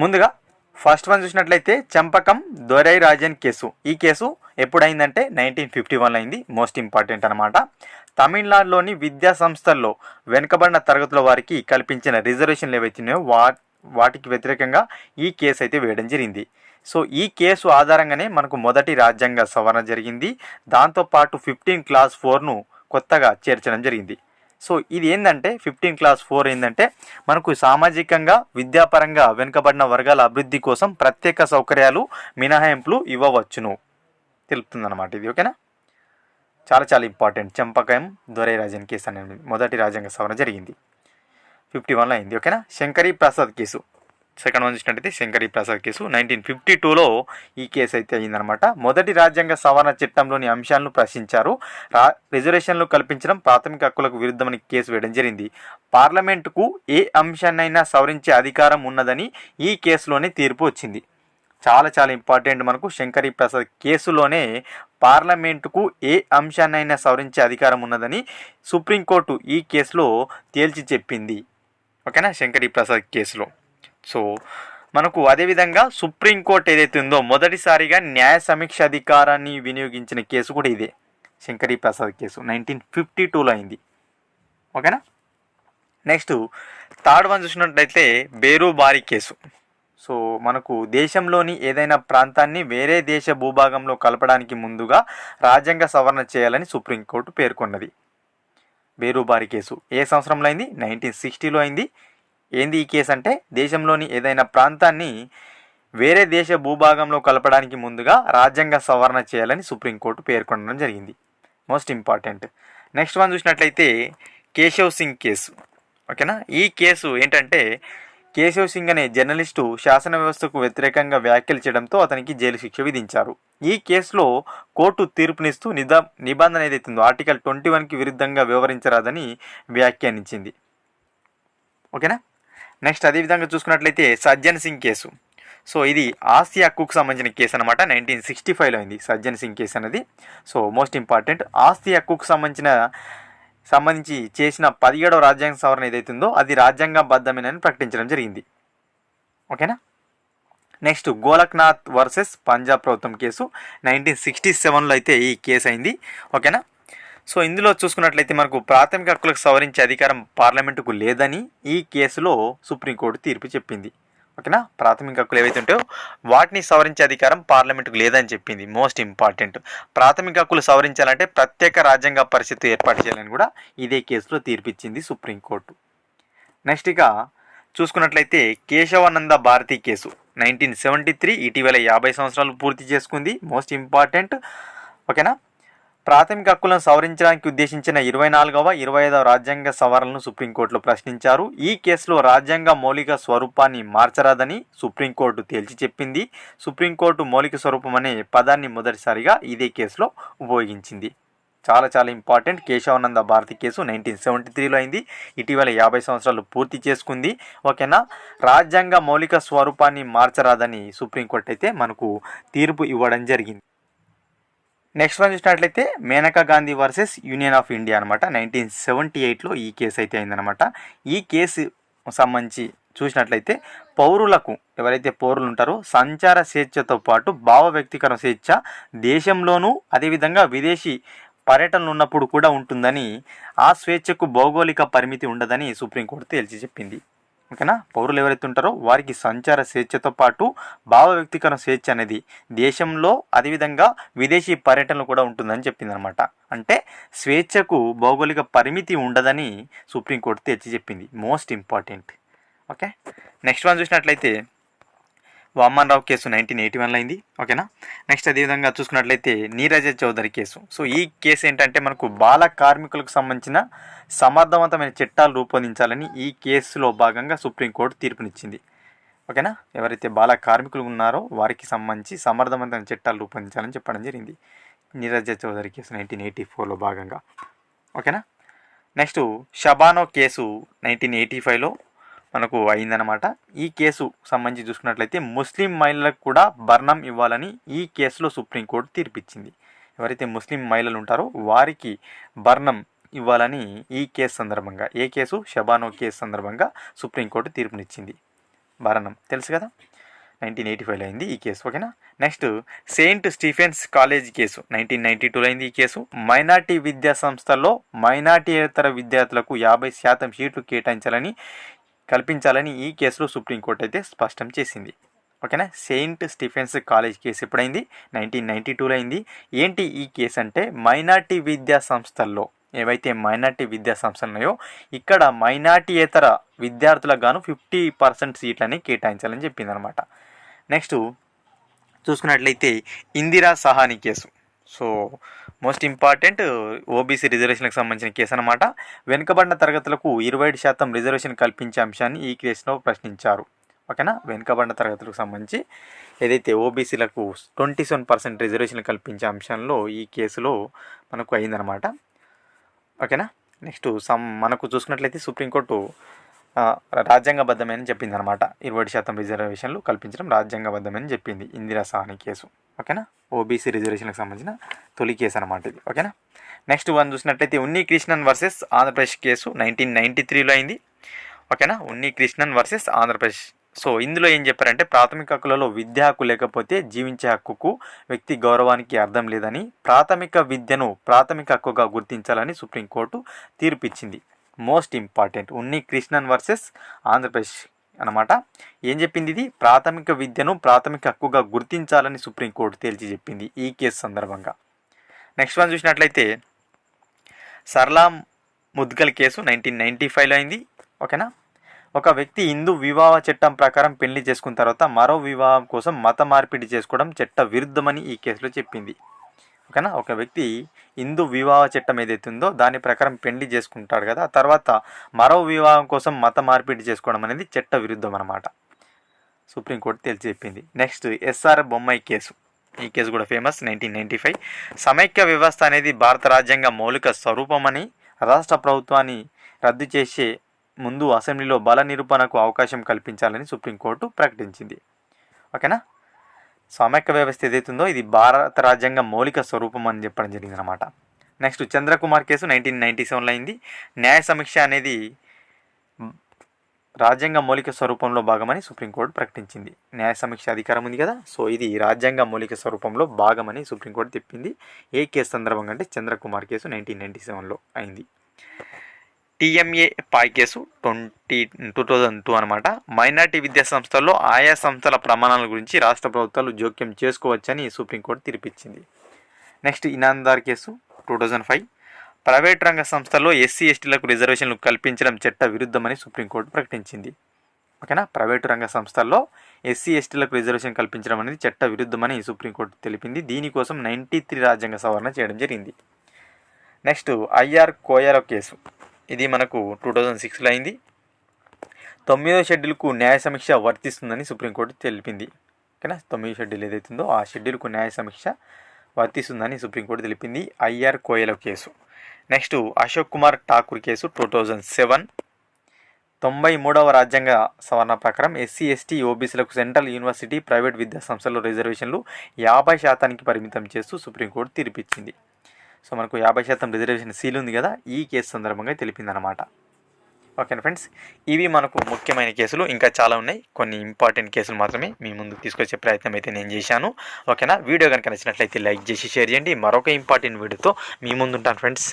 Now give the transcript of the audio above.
ముందుగా first one చూసినట్లయితే Champakam Dorai Rajan case. ఈ కేసు ఎప్పుడైందంటే నైన్టీన్ ఫిఫ్టీ వన్లో అయింది మోస్ట్ ఇంపార్టెంట్ అనమాట తమిళనాడులోని విద్యా సంస్థల్లో వెనుకబడిన తరగతుల వారికి కల్పించిన రిజర్వేషన్లు ఏవైతున్నాయో వా వాటికి వ్యతిరేకంగా ఈ కేసు అయితే వేయడం జరిగింది. సో ఈ కేసు ఆధారంగానే మనకు మొదటి రాజ్యాంగ సవరణ జరిగింది. దాంతోపాటు ఫిఫ్టీన్ క్లాస్ ఫోర్ను కొత్తగా చేర్చడం జరిగింది. సో ఇది ఏంటంటే ఫిఫ్టీన్ క్లాస్ ఫోర్ ఏంటంటే మనకు సామాజికంగా విద్యాపరంగా వెనుకబడిన వర్గాల అభివృద్ధి కోసం ప్రత్యేక సౌకర్యాలు మినహాయింపులు ఇవ్వవచ్చును. తెలుపుతుందన్నమాట ఇది ఓకేనా? చాలా చాలా ఇంపార్టెంట్ చంపకం దొరై రాజన్ కేసు అనేది మొదటి రాజ్యాంగ సవరణ జరిగింది. ఫిఫ్టీ వన్లో అయింది ఓకేనా? Shankari Prasad case. Second one చూసినట్టయితే Shankari Prasad case. Nineteen fifty టూలో ఈ కేసు అయితే అయిందనమాట మొదటి రాజ్యాంగ సవరణ చట్టంలోని అంశాలను ప్రశ్నించారు. రా రిజర్వేషన్లు కల్పించడం ప్రాథమిక హక్కులకు విరుద్ధమని కేసు వేయడం జరిగింది. పార్లమెంటుకు ఏ అంశాన్నైనా సవరించే అధికారం ఉన్నదని ఈ కేసులోనే తీర్పు వచ్చింది. చాలా చాలా ఇంపార్టెంట్ మనకు శంకరీ ప్రసాద్ కేసులోనే పార్లమెంటుకు ఏ అంశాన్నైనా సవరించే అధికారం ఉన్నదని సుప్రీంకోర్టు ఈ కేసులో తేల్చి చెప్పింది. ఓకేనా? శంకరీ ప్రసాద్ కేసులో. సో మనకు అదేవిధంగా సుప్రీంకోర్టు ఏదైతే ఉందో మొదటిసారిగా న్యాయ సమీక్ష అధికారాన్ని వినియోగించిన కేసు కూడా ఇదే. Shankari Prasad case nineteen fifty టూలో అయింది. ఓకేనా? నెక్స్ట్ థర్డ్ వన్ చూసినట్లయితే బేరుబారి కేసు. సో మనకు దేశంలోని ఏదైనా ప్రాంతాన్ని వేరే దేశ భూభాగంలో కలపడానికి ముందుగా రాజ్యాంగ సవరణ చేయాలని సుప్రీంకోర్టు పేర్కొన్నది. బేరుబారి కేసు. ఏ సంవత్సరంలో అయింది? నైన్టీన్ సిక్స్టీలో అయింది. ఏంది ఈ కేసు అంటే దేశంలోని ఏదైనా ప్రాంతాన్ని వేరే దేశ భూభాగంలో కలపడానికి ముందుగా రాజ్యాంగ సవరణ చేయాలని సుప్రీంకోర్టు పేర్కొనడం జరిగింది. మోస్ట్ ఇంపార్టెంట్ నెక్స్ట్ వన్ చూసినట్లయితే కేశవ్ సింగ్ కేసు. ఓకేనా? ఈ కేసు ఏంటంటే కేశవ్ సింగ్ అనే జర్నలిస్టు శాసన వ్యవస్థకు వ్యతిరేకంగా వ్యాఖ్యలు చేయడంతో అతనికి జైలు శిక్ష విధించారు. ఈ కేసులో కోర్టు తీర్పునిస్తూ నిదా నిబంధన ఏదైతే ఆర్టికల్ ట్వంటీ వన్కి విరుద్ధంగా వివరించరాదని వ్యాఖ్యానించింది. ఓకేనా? నెక్స్ట్ అదేవిధంగా చూసుకున్నట్లయితే సజ్జన్ సింగ్ కేసు. సో ఇది ఆసియా కుక్ సంబంధించిన కేసు అనమాట నైన్టీన్ సిక్స్టీ ఫైవ్లో అయింది సజ్జన్ సింగ్ కేసు అనేది. సో మోస్ట్ ఇంపార్టెంట్ ఆసియా కుక్ సంబంధించిన సంబంధించి చేసిన పదిహేడవ రాజ్యాంగ సవరణ ఏదైతుందో అది రాజ్యాంగబద్ధమేనని ప్రకటించడం జరిగింది. ఓకేనా? నెక్స్ట్ గోలక్నాథ్ వర్సెస్ పంజాబ్ ప్రభుత్వం కేసు. నైన్టీన్ సిక్స్టీ సెవెన్లో అయితే ఈ కేసు అయింది. ఓకేనా? సో ఇందులో చూసుకున్నట్లయితే మనకు ప్రాథమిక హక్కులకు సవరించే అధికారం పార్లమెంటుకు లేదని ఈ కేసులో సుప్రీంకోర్టు తీర్పు చెప్పింది. ఓకేనా? ప్రాథమిక హక్కులు ఏవైతే ఉంటాయో వాటిని సవరించే అధికారం పార్లమెంటుకు లేదని చెప్పింది. Most important. ప్రాథమిక హక్కులు సవరించాలంటే ప్రత్యేక రాజ్యాంగ పరిస్థితి ఏర్పాటు చేయాలని కూడా ఇదే కేసులో తీర్పిచ్చింది సుప్రీంకోర్టు. నెక్స్ట్ ఇక చూసుకున్నట్లయితే Kesavananda Bharati case nineteen seventy three ఇటీవల యాభై సంవత్సరాలు పూర్తి చేసుకుంది. Most important. ఓకేనా? ప్రాథమిక హక్కులను సవరించడానికి ఉద్దేశించిన ఇరవై నాలుగవ ఇరవై ఐదవ రాజ్యాంగ సవరణను సుప్రీంకోర్టులో ప్రశ్నించారు. ఈ కేసులో రాజ్యాంగ మౌలిక స్వరూపాన్ని మార్చరాదని సుప్రీంకోర్టు తేల్చి చెప్పింది. సుప్రీంకోర్టు మౌలిక స్వరూపం అనే పదాన్ని మొదటిసారిగా ఇదే కేసులో ఉపయోగించింది. చాలా చాలా important Kesavananda Bharati case nineteen seventy త్రీలో అయింది. ఇటీవల యాభై సంవత్సరాలు పూర్తి చేసుకుంది. ఓకేనా? రాజ్యాంగ మౌలిక స్వరూపాన్ని మార్చరాదని సుప్రీంకోర్టు అయితే మనకు తీర్పు ఇవ్వడం జరిగింది. నెక్స్ట్ వన్ చూసినట్లయితే Maneka Gandhi versus union of India అనమాట నైన్టీన్ సెవెంటీ ఎయిట్లో ఈ కేసు అయితే అయిందనమాట ఈ కేసు సంబంధించి చూసినట్లయితే పౌరులకు ఎవరైతే పౌరులు ఉంటారో సంచార స్వేచ్ఛతో పాటు భావ వ్యక్తీకరణ స్వేచ్ఛ దేశంలోనూ అదేవిధంగా విదేశీ పర్యటనలు ఉన్నప్పుడు కూడా ఉంటుందని ఆ స్వేచ్ఛకు భౌగోళిక పరిమితి ఉండదని సుప్రీంకోర్టు తేల్చి చెప్పింది. ఓకేనా? పౌరులు ఎవరైతే ఉంటారో వారికి సంచార స్వేచ్ఛతో పాటు భావ వ్యక్తీకరణ స్వేచ్ఛ అనేది దేశంలో అదేవిధంగా విదేశీ పర్యటనలు కూడా ఉంటుందని చెప్పింది అనమాట అంటే స్వేచ్ఛకు భౌగోళిక పరిమితి ఉండదని సుప్రీంకోర్టు తెచ్చి చెప్పింది. Most important. Okay? Next one చూసినట్లయితే వామన్రావు కేసు నైన్టీన్ ఎయిటీ వన్లో అయింది. ఓకేనా? నెక్స్ట్ అదేవిధంగా చూసుకున్నట్లయితే నీరజ చౌదరి కేసు. సో ఈ కేసు ఏంటంటే మనకు బాల కార్మికులకు సంబంధించిన సమర్థవంతమైన చట్టాలు రూపొందించాలని ఈ కేసులో భాగంగా సుప్రీంకోర్టు తీర్పునిచ్చింది. ఓకేనా? ఎవరైతే బాల కార్మికులు ఉన్నారో వారికి సంబంధించి సమర్థవంతమైన చట్టాలు రూపొందించాలని చెప్పడం జరిగింది. Neerja Chaudhary case nineteen eighty ఫోర్లో భాగంగా. ఓకేనా? Next Shah Bano case nineteen eighty ఫైవ్లో మనకు అయిందనమాట ఈ కేసు సంబంధించి చూసుకున్నట్లయితే ముస్లిం మహిళలకు కూడా బర్ణం ఇవ్వాలని ఈ కేసులో సుప్రీంకోర్టు తీర్పిచ్చింది. ఎవరైతే ముస్లిం మహిళలు ఉంటారో వారికి బర్ణం ఇవ్వాలని ఈ కేసు సందర్భంగా ఏ కేసు? షబానో కేసు సందర్భంగా సుప్రీంకోర్టు తీర్పునిచ్చింది. భరణం తెలుసు కదా? నైన్టీన్ ఎయిటీ ఫైవ్లో అయింది ఈ కేసు ఓకేనా? Next saint Stephen's college case nineteen ninety టూలో అయింది ఈ కేసు. మైనార్టీ విద్యా సంస్థల్లో మైనార్టీయేతర విద్యార్థులకు యాభై శాతం సీట్లు కేటాయించాలని కల్పించాలని ఈ కేసులో సుప్రీంకోర్టు అయితే స్పష్టం చేసింది. ఓకేనా? సెయింట్ స్టీఫెన్స్ కాలేజ్ కేసు ఎప్పుడైంది? నైన్టీన్ నైన్టీ టూలో అయింది. ఏంటి ఈ కేసు అంటే మైనార్టీ విద్యా సంస్థల్లో ఏవైతే మైనార్టీ విద్యా సంస్థలు ఉన్నాయో ఇక్కడ మైనార్టీయేతర విద్యార్థులకు గాను ఫిఫ్టీ పర్సెంట్ సీట్లని కేటాయించాలని చెప్పింది అనమాట నెక్స్ట్ చూసుకున్నట్లయితే Indira Sawhney case. So most important OBC రిజర్వేషన్లకు సంబంధించిన కేసు అనమాట వెనుకబడిన తరగతులకు ఇరవై ఐదు శాతం రిజర్వేషన్ కల్పించే అంశాన్ని ఈ కేసులో ప్రశ్నించారు. ఓకేనా? వెనుకబడిన తరగతులకు సంబంధించి ఏదైతే ఓబీసీలకు ట్వంటీ సెవెన్ పర్సెంట్ రిజర్వేషన్ కల్పించే అంశంలో ఈ కేసులో మనకు అయిందనమాట ఓకేనా? నెక్స్ట్ సమ్ మనకు చూసుకున్నట్లయితే సుప్రీంకోర్టు ఆ, రాజ్యాంగబద్ధమని చెప్పింది అనమాట ఇరవై శాతం రిజర్వేషన్లు కల్పించడం రాజ్యాంగబద్ధమని చెప్పింది ఇందిరా సాహని కేసు. ఓకేనా? ఓబీసీ రిజర్వేషన్కి సంబంధించిన తొలి కేసు అనమాట ఇది. ఓకేనా? నెక్స్ట్ వన్ చూసినట్లయితే Unni Krishnan versus Andhra Pradesh case nineteen ninety త్రీలో అయింది. ఓకేనా? ఉన్ని కృష్ణన్ వర్సెస్ ఆంధ్రప్రదేశ్. సో ఇందులో ఏం చెప్పారంటే ప్రాథమిక హక్కులలో విద్యా హక్కు లేకపోతే జీవించే హక్కుకు వ్యక్తి గౌరవానికి అర్థం లేదని ప్రాథమిక విద్యను ప్రాథమిక హక్కుగా గుర్తించాలని supreme court తీర్పిచ్చింది. Most important Unni Krishnan versus Andhra Pradesh అనమాట ఏం చెప్పింది ఇది? ప్రాథమిక విద్యను ప్రాథమిక హక్కుగా గుర్తించాలని సుప్రీంకోర్టు తేల్చి చెప్పింది ఈ కేసు సందర్భంగా. నెక్స్ట్ వన్ చూసినట్లయితే Sarla Mudgal case nineteen ninety ఫైవ్లో అయింది. ఓకేనా? ఒక వ్యక్తి హిందూ వివాహ చట్టం ప్రకారం పెళ్ళి చేసుకున్న తర్వాత మరో వివాహం కోసం మత మార్పిడి చేసుకోవడం చట్ట విరుద్ధమని ఈ కేసులో చెప్పింది. ఓకేనా? ఒక వ్యక్తి హిందూ వివాహ చట్టం ఏదైతే ఉందో దాని ప్రకారం పెళ్ళి చేసుకుంటాడు కదా ఆ తర్వాత మరో వివాహం కోసం మత మార్పిడి చేసుకోవడం అనేది చట్ట విరుద్ధం అనమాట సుప్రీంకోర్టు తేల్చి చెప్పింది. Next SR Bommai case. ఈ కేసు కూడా ఫేమస్ నైన్టీన్ నైంటీ ఫైవ్. సమైక్య వ్యవస్థ అనేది భారత రాజ్యాంగ మౌలిక స్వరూపమని రాష్ట్ర ప్రభుత్వాన్ని రద్దు చేసే ముందు అసెంబ్లీలో బల నిరూపణకు అవకాశం కల్పించాలని సుప్రీంకోర్టు ప్రకటించింది. ఓకేనా? సమైక్య వ్యవస్థ ఏదైతుందో ఇది భారత రాజ్యాంగ మౌలిక స్వరూపం అని చెప్పడం జరిగింది అనమాట next Chandra Kumar case nineteen ninety సెవెన్లో అయింది. న్యాయ సమీక్ష అనేది రాజ్యాంగ మౌలిక స్వరూపంలో భాగమని సుప్రీంకోర్టు ప్రకటించింది. న్యాయ సమీక్ష అధికారం ఉంది కదా సో ఇది రాజ్యాంగ మౌలిక స్వరూపంలో భాగమని సుప్రీంకోర్టు చెప్పింది. ఏ కేసు సందర్భంగా అంటే చంద్రకుమార్ కేసు నైన్టీన్ నైంటీ సెవెన్లో అయింది. TMA Pai case twenty two thousand two అనమాట. మైనార్టీ విద్యా సంస్థల్లో ఆయా సంస్థల ప్రమాణాల గురించి రాష్ట్ర ప్రభుత్వాలు జోక్యం చేసుకోవచ్చని supreme court తీర్పిచ్చింది. Next Inamdar case two thousand five. Private రంగ సంస్థల్లో ఎస్సీ ఎస్టీలకు రిజర్వేషన్లు కల్పించడం చట్ట విరుద్ధమని సుప్రీంకోర్టు ప్రకటించింది. ఓకేనా? ప్రైవేటు రంగ సంస్థల్లో ఎస్సీ ఎస్టీలకు రిజర్వేషన్ కల్పించడం అనేది చట్ట విరుద్ధమని సుప్రీంకోర్టు తెలిపింది. దీనికోసం నైంటీ త్రీ రాజ్యాంగ సవరణ చేయడం జరిగింది. Next IR Coelho case. ఇది మనకు టూ థౌజండ్ సిక్స్లో అయింది. తొమ్మిదో షెడ్యూల్కు న్యాయ సమీక్ష వర్తిస్తుందని సుప్రీంకోర్టు తెలిపింది. ఓకేనా? తొమ్మిదో షెడ్యూల్ ఏదైతుందో ఆ షెడ్యూల్కు న్యాయ సమీక్ష వర్తిస్తుందని సుప్రీంకోర్టు తెలిపింది. IR Coelho case. Next Ashok Kumar Thakur case two thousand seven. తొంభై మూడవ రాజ్యాంగ సవరణ ప్రకారం ఎస్సీ ఎస్టీ ఓబీసీలకు సెంట్రల్ యూనివర్సిటీ ప్రైవేట్ విద్యా సంస్థల్లో రిజర్వేషన్లు యాభై శాతానికి పరిమితం చేస్తూ సుప్రీంకోర్టు తీర్పిచ్చింది. సో మనకు యాభై శాతం రిజర్వేషన్ సీల్ ఉంది కదా ఈ కేసు సందర్భంగా తెలిపిందనమాట ఓకేనా ఫ్రెండ్స్? ఇవి మనకు ముఖ్యమైన కేసులు ఇంకా చాలా ఉన్నాయి. కొన్ని ఇంపార్టెంట్ కేసులు మాత్రమే మీ ముందు తీసుకొచ్చే ప్రయత్నం అయితే నేను చేశాను. ఓకేనా? వీడియో కనుక నచ్చినట్లయితే లైక్ చేసి షేర్ చేయండి. మరొక ఇంపార్టెంట్ వీడియోతో మీ ముందు ఉంటాను ఫ్రెండ్స్.